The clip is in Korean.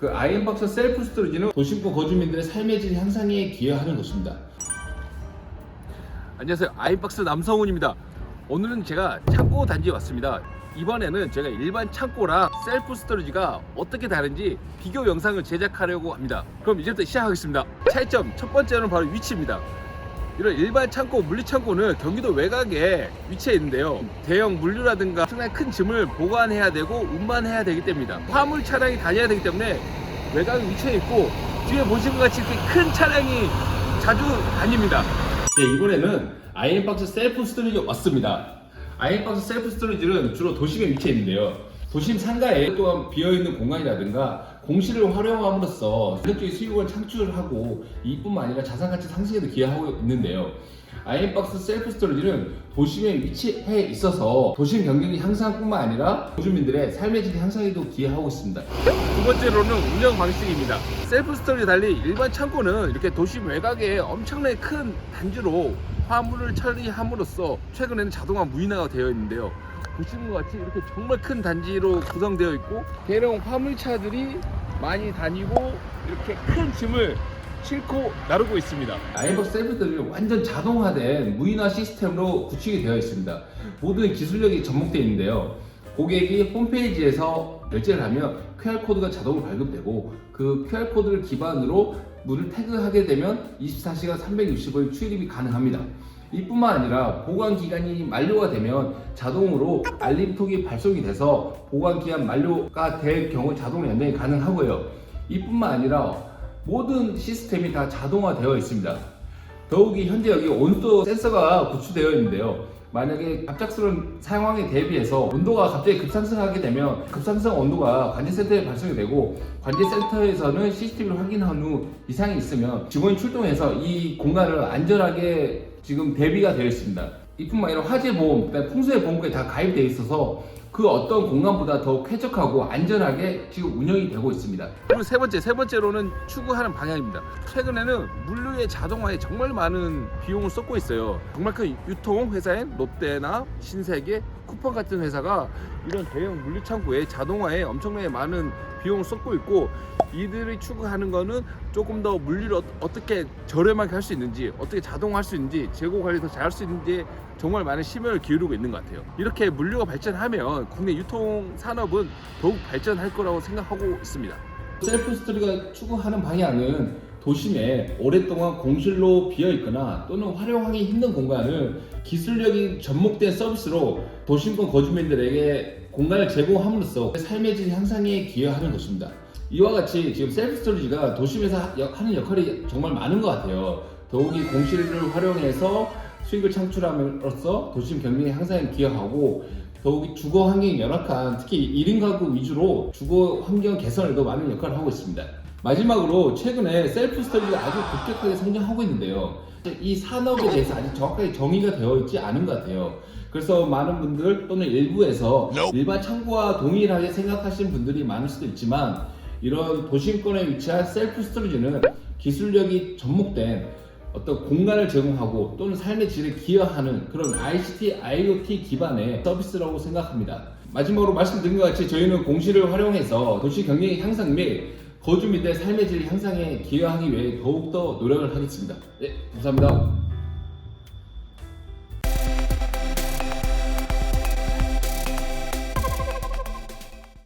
그 아이엠박스 셀프 스토리지는 도심권 거주민들의 삶의 질 향상에 기여하는 것입니다. 안녕하세요. 아이박스 남성훈입니다. 오늘은 제가 창고 단지에 왔습니다. 이번에는 제가 일반 창고랑 셀프 스토리지가 어떻게 다른지 비교 영상을 제작하려고 합니다. 그럼 이제부터 시작하겠습니다. 차이점 첫 번째는 바로 위치입니다. 이런 일반 창고, 물류 창고는 경기도 외곽에 위치해 있는데요. 대형 물류라든가 엄청나게 큰 짐을 보관해야 되고 운반해야 되기 때문입니다. 화물 차량이 다녀야 되기 때문에 외곽에 위치해 있고 뒤에 보신 것 같이 큰 차량이 자주 다닙니다. 네, 이번에는 아이엠박스 셀프 스토리지 왔습니다. 아이엠박스 셀프 스토리지는 주로 도심에 위치해 있는데요. 도심 상가에 또한 비어있는 공간이라든가 공실을 활용함으로써 전적인 수익을 창출하고 이뿐만 아니라 자산가치 상승에도 기여하고 있는데요. 아이엠박스 셀프 스토리지는 도심에 위치해 있어서 도심 경쟁력 향상뿐만 아니라 도주민들의 삶의 질 향상에도 기여하고 있습니다. 두 번째로는 운영 방식입니다. 셀프 스토리 달리 일반 창고는 이렇게 도심 외곽에 엄청나게 큰 단지로 화물을 처리함으로써 최근에는 자동화 무인화가 되어 있는데요. 보시는 것 같이 이렇게 정말 큰 단지로 구성되어 있고 대형 화물차들이 많이 다니고 이렇게 큰 짐을 싣고 나르고 있습니다. 아이버스 셀프들이 완전 자동화된 무인화 시스템으로 구축이 되어 있습니다. 모든 기술력이 접목되어 있는데요. 고객이 홈페이지에서 결제를 하면 QR코드가 자동으로 발급되고 그 QR코드를 기반으로 물을 태그하게 되면 24시간 360일 출입이 가능합니다. 이뿐만 아니라 보관 기간이 만료가 되면 자동으로 알림톡이 발송이 돼서 보관 기간 만료가 될 경우 자동 연동이 가능하고요. 이뿐만 아니라 모든 시스템이 다 자동화되어 있습니다. 더욱이 현재 여기 온도 센서가 구축되어 있는데요. 만약에 갑작스러운 상황에 대비해서 온도가 갑자기 급상승하게 되면 급상승 온도가 관제센터에 발송이 되고 관제센터에서는 CCTV를 확인한 후 이상이 있으면 직원이 출동해서 이 공간을 안전하게 지금 대비가 되어 있습니다. 이뿐만 아니라 화재 보험, 풍수해 보험까지 다 가입되어 있어서 그 어떤 공간보다 더 쾌적하고 안전하게 지금 운영이 되고 있습니다. 그리고 세 번째, 세 번째로는 추구하는 방향입니다. 최근에는 물류의 자동화에 정말 많은 비용을 쏟고 있어요. 정말 큰 유통 회사인 롯데나 신세계, 쿠팡 같은 회사가 이런 대형 물류 창고에 자동화에 엄청나게 많은 비용을 쏟고 있고 이들이 추구하는 거는 조금 더 물류를 어- 어떻게 저렴하게 할 수 있는지 어떻게 자동화할 수 있는지 재고 관리 더 잘할 수 있는지 정말 많은 심혈을 기울이고 있는 것 같아요. 이렇게 물류가 발전하면 국내 유통 산업은 더욱 발전할 거라고 생각하고 있습니다. 셀프 스토리가 추구하는 방향은 도심에 오랫동안 공실로 비어 있거나 또는 활용하기 힘든 공간을 기술력이 접목된 서비스로 도심권 거주민들에게 공간을 제공함으로써 삶의 질 향상에 기여하는 것입니다. 이와 같이 지금 셀프 스토리지가 도심에서 하는 역할이 정말 많은 것 같아요. 더욱이 공실을 활용해서 수익을 창출함으로써 도심 경쟁의 향상에 기여하고 더욱이 주거 환경이 열악한 특히 1인 가구 위주로 주거 환경 개선에도 많은 역할을 하고 있습니다. 마지막으로 최근에 셀프 스토리가 아주 급격하게 성장하고 있는데요. 이 산업에 대해서 아직 정확하게 정의가 되어 있지 않은 것 같아요. 그래서 많은 분들 또는 일부에서 일반 창고와 동일하게 생각하시는 분들이 많을 수도 있지만 이런 도심권에 위치한 셀프 스토리지는 기술력이 접목된 어떤 공간을 제공하고 또는 삶의 질에 기여하는 그런 ICT, IoT 기반의 서비스라고 생각합니다. 마지막으로 말씀드린 것 같이 저희는 공시를 활용해서 도시 경쟁의 향상 및 거주민들의 삶의 질 향상에 기여하기 위해 더욱더 노력을 하겠습니다. 네, 감사합니다.